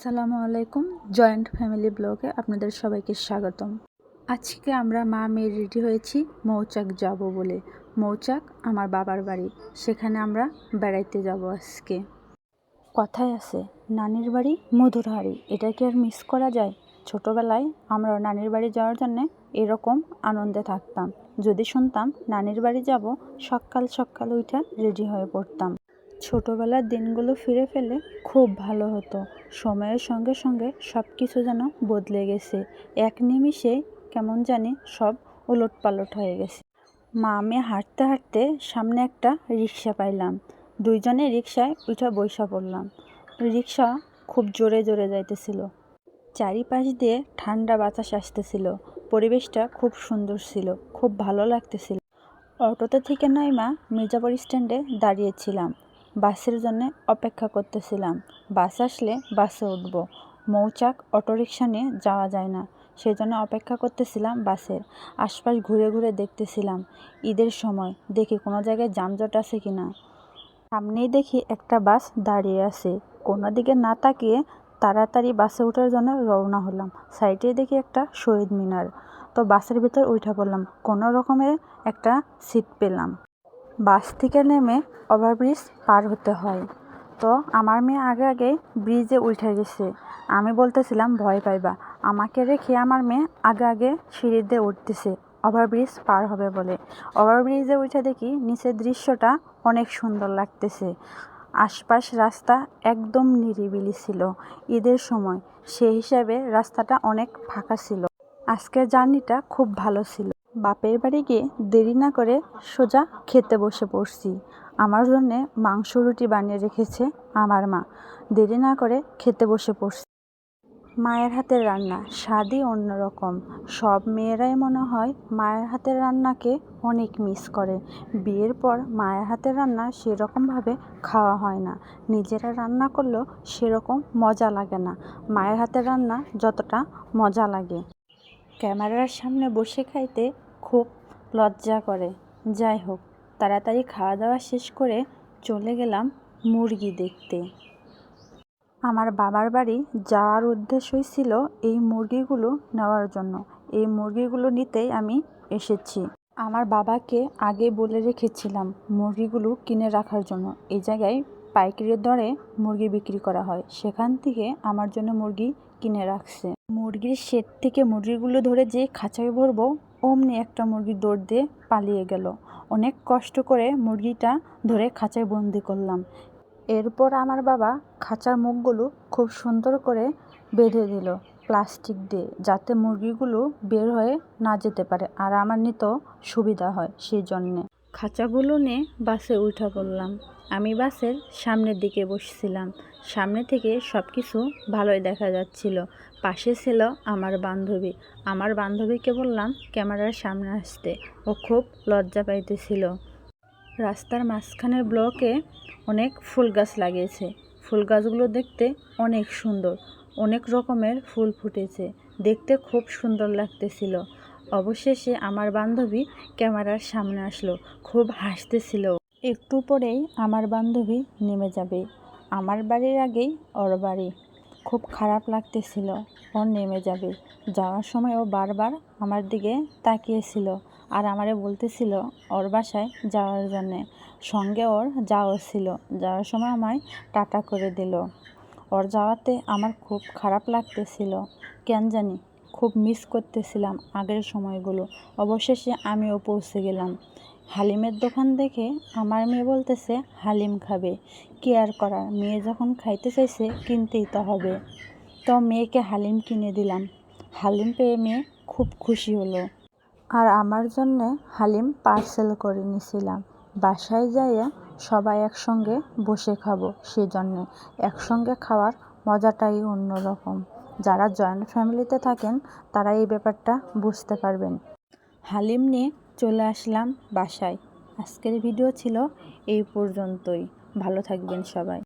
আসসালামু আলাইকুম, joint family ব্লগে আপনাদের সবাইকে স্বাগতম। আজকে আমরা মা মেয়ে রেডি হয়েছি মৌচাক যাব বলে। মৌচাক আমার বাবার বাড়ি, সেখানে আমরা বেড়াইতে যাব আজকে। কথায় আছে, নানির বাড়ি মধুর হাড়ি এটা কি আর মিস করা যায়? ছোটোবেলায় আমরা নানির বাড়ি যাওয়ার জন্যে এরকম আনন্দে থাকতাম। যদি শুনতাম, নানির বাড়ি যাব, সকাল সকাল উঠে রেডি হয়ে পড়তাম। ছোটোবেলার দিনগুলো ফিরে পেলে খুব ভালো হতো। সময়ের সঙ্গে সঙ্গে সব কিছু যেন বদলে গেছে। এক নিমিষে কেমন জানি সব ওলট পালট হয়ে গেছে। মা, আমি হাঁটতে হাঁটতে সামনে একটা রিক্সা পাইলাম। দুইজনে রিক্সায় উঠা বৈশা পড়লাম। রিক্সা খুব জোরে জোরে যাইতেছিল। চারিপাশ দিয়ে ঠান্ডা বাতাস আসতেছিল। পরিবেশটা খুব সুন্দর ছিল, খুব ভালো লাগতেছিল। অটোতে থেকে নয় মা, মির্জাপুর স্ট্যান্ডে দাঁড়িয়েছিলাম। বাসের জন্য অপেক্ষা করতেছিলাম। বাস আসলে বাসে উঠব। মৌচাক অটোরিকশা নিয়ে যাওয়া যায় না সেই জন্য অপেক্ষা করতেছিলাম বাসের। আশপাশ ঘুরে ঘুরে দেখতেছিলাম ঈদের সময়, দেখি কোনো জায়গায় যানজট আছে কি না। সামনেই দেখি একটা বাস দাঁড়িয়ে আছে। কোনো দিকে না তাকিয়ে তাড়াতাড়ি বাসে ওঠার জন্য রওনা হলাম। সাইডে দেখি একটা শহীদ মিনার। তো বাসের ভিতর উঠে পড়লাম। কোনো রকমের একটা সিট পেলাম। বাস থেকে নেমে ওভারব্রিজ পার হতে হয়। তো আমার মেয়ে আগে আগে ব্রিজে উঠে গেছে। আমি বলতেছিলাম, ভয় পাইবা। আমাকে রেখে আমার মেয়ে আগে আগে সিঁড়িতে উঠতেছে। ওভারব্রিজ পার হবে বলে। ওভারব্রিজে উঠে দেখি নিচের দৃশ্যটা অনেক সুন্দর লাগতেছে। আশপাশ রাস্তা একদম নিরিবিলি ছিল ঈদের সময়। সেই হিসাবে রাস্তাটা অনেক ফাঁকা ছিল। আজকের জার্নিটা খুব ভালো ছিল। বাপের বাড়ি গিয়ে দেরি না করে সোজা খেতে বসে পড়ছি। আমার জন্যে মাংস রুটি বানিয়ে রেখেছে আমার মা। দেরি না করে খেতে বসে পড়ছি। মায়ের হাতের রান্না স্বাদই অন্যরকম। সব মেয়েরাই মনে হয় মায়ের হাতের রান্নাকে অনেক মিস করে। বিয়ের পর মায়ের হাতের রান্না সেরকমভাবে খাওয়া হয় না। নিজেরা রান্না করলেও সেরকম মজা লাগে না। মায়ের হাতের রান্না যতটা মজা লাগে। ক্যামেরার সামনে বসে খাইতে খুব লজ্জা করে। যাই হোক, তাড়াতাড়ি খাওয়া দাওয়া শেষ করে চলে গেলাম মুরগি দেখতে। আমার বাবার বাড়ি যাওয়ার উদ্দেশ্যই ছিল এই মুরগিগুলো নেওয়ার জন্য। এই মুরগিগুলো নিতেই আমি এসেছি। আমার বাবাকে আগে বলে রেখেছিলাম মুরগিগুলো কিনে রাখার জন্য। এই জায়গায় পাইকারি দরে মুরগি বিক্রি করা হয়। সেখান থেকে আমার জন্য মুরগি কিনে রাখছে। মুরগির শেড থেকে মুরগিগুলো ধরে যে খাঁচায় ভরবো, অমনি একটা মুরগি দৌড় দিয়ে পালিয়ে গেল। অনেক কষ্ট করে মুরগিটা ধরে খাঁচায় বন্দি করলাম। এরপর আমার বাবা খাঁচার মুখগুলো খুব সুন্দর করে বেঁধে দিল প্লাস্টিক দিয়ে, যাতে মুরগিগুলো বের হয়ে না যেতে পারে আর আমার নিতেও সুবিধা হয় সেই জন্যে। খাঁচাগুলো নিয়ে বাসে উঠা পড়লাম। আমি বাসের সামনের দিকে বসছিলাম। সামনে থেকে সব কিছু ভালোই দেখা যাচ্ছিল। পাশে ছিল আমার বান্ধবী। আমার বান্ধবীকে বললাম ক্যামেরার সামনে আসতে। ও খুব লজ্জা পাইতেছিল। রাস্তার মাঝখানের ব্লকে অনেক ফুল গাছ লাগিয়েছে। ফুল গাছগুলো দেখতে অনেক সুন্দর। অনেক রকমের ফুল ফুটেছে। দেখতে খুব সুন্দর লাগতেছিল। অবশেষে আমার বান্ধবী ক্যামেরার সামনে আসলো। খুব হাসতেছিল একটু পরেই আমার বান্ধবী নেমে যাবে। আমার বাড়ির আগেই ওর বাড়ি। খুব খারাপ লাগতেছিল, ও নেমে যাবে। যাওয়ার সময় ও বারবার আমার দিকে তাকিয়েছিল আর আমারে বলতেছিল ওর বাসায় যাওয়ার জন্যে। সঙ্গে ওর যাওয়া ছিল, যাওয়ার সময় আমায় টাটা করে দিল। ওর যাওয়াতে আমার খুব খারাপ লাগতেছিল, কেন জানি। খুব মিস করতেছিলাম আগের সময়গুলো। অবশেষে আমিও পৌঁছে গেলাম। হালিমের দোকান দেখে আমার মেয়ে বলতেছে, হালিম খাবে। কি আর করার? মেয়ে যখন খাইতে চাইছে, কিনতেই তো হবে। তো মেয়েকে হালিম কিনে দিলাম। হালিম পেয়ে মেয়ে খুব খুশি হলো। আর আমার জন্যে হালিম পার্সেল করে নিয়েছিলাম বাসায় যাইয়া সবাই একসঙ্গে বসে খাব সেজন্যে। একসঙ্গে খাওয়ার মজাটাই অন্যরকম। যারা জয়েন্ট ফ্যামিলিতে থাকেন, তারা এই ব্যাপারটা বুঝতে পারবেন। হালিম নিয়ে চলে আসলাম বাসায়। আজকের ভিডিও ছিল এই পর্যন্তই। ভালো থাকবেন সবাই।